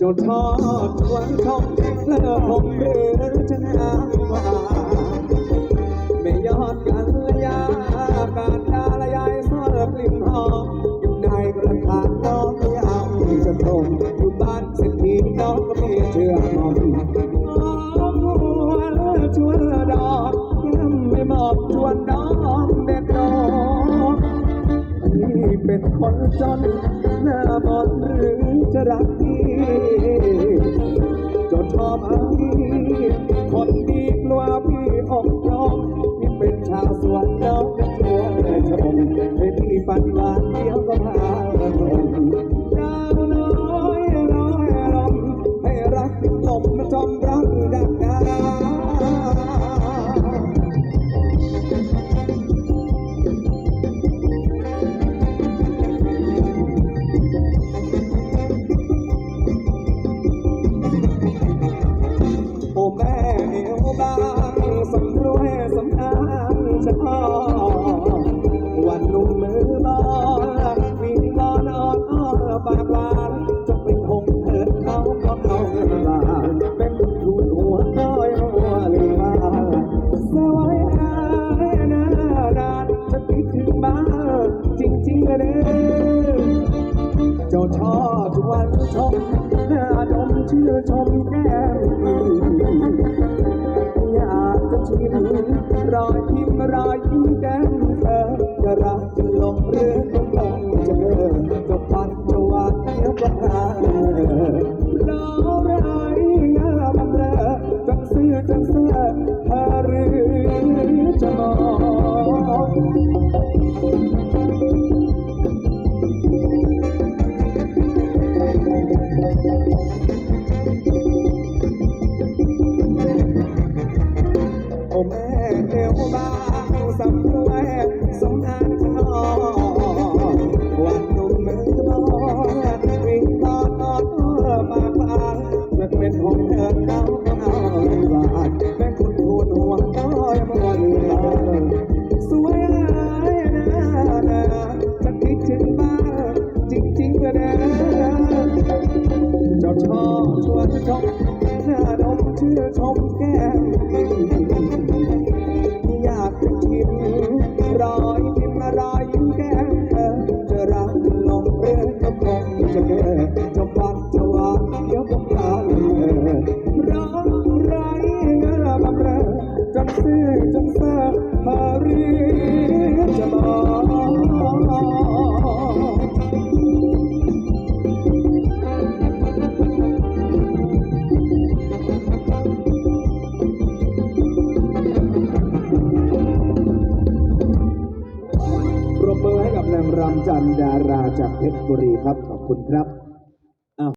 จดทอดชวนชมเพลิดผมหรือจะงามกว่า นี่เป็นคนจนหน้ามนหรือจะรักพี่ ถึงบ้านจริงๆเลยเด้อเจ้าชอบชวนชมหน้าดมชื่อชมแก้มอยากจะชิมรอยยิ้มรอยยิ้มแก้มเธอจะรักจะหลงหรือก็คงเลิกจะพันจะหวานเดียวก็หา โอ้แม่เอวบางสำรวยสมอางทองวันหนุ่มมือบอลวิ่งตอนนอนปากบางมันเป็นของเธอเขา ชวนชมหน้าดมชื่อชมแก้มอยากจะชิมรอยยิ้มรอยยิ้มแก้มเธอจะรักลงเรื่องก็คงจะเดินจะปัดจะวานเดี๋ยวก็พลาดร้องไรเงือบำเรอจนซื่อจนเซ่อเธอหรื มือให้กับนางรำจันดาราจากเพชรบุรีครับ ขอบคุณครับ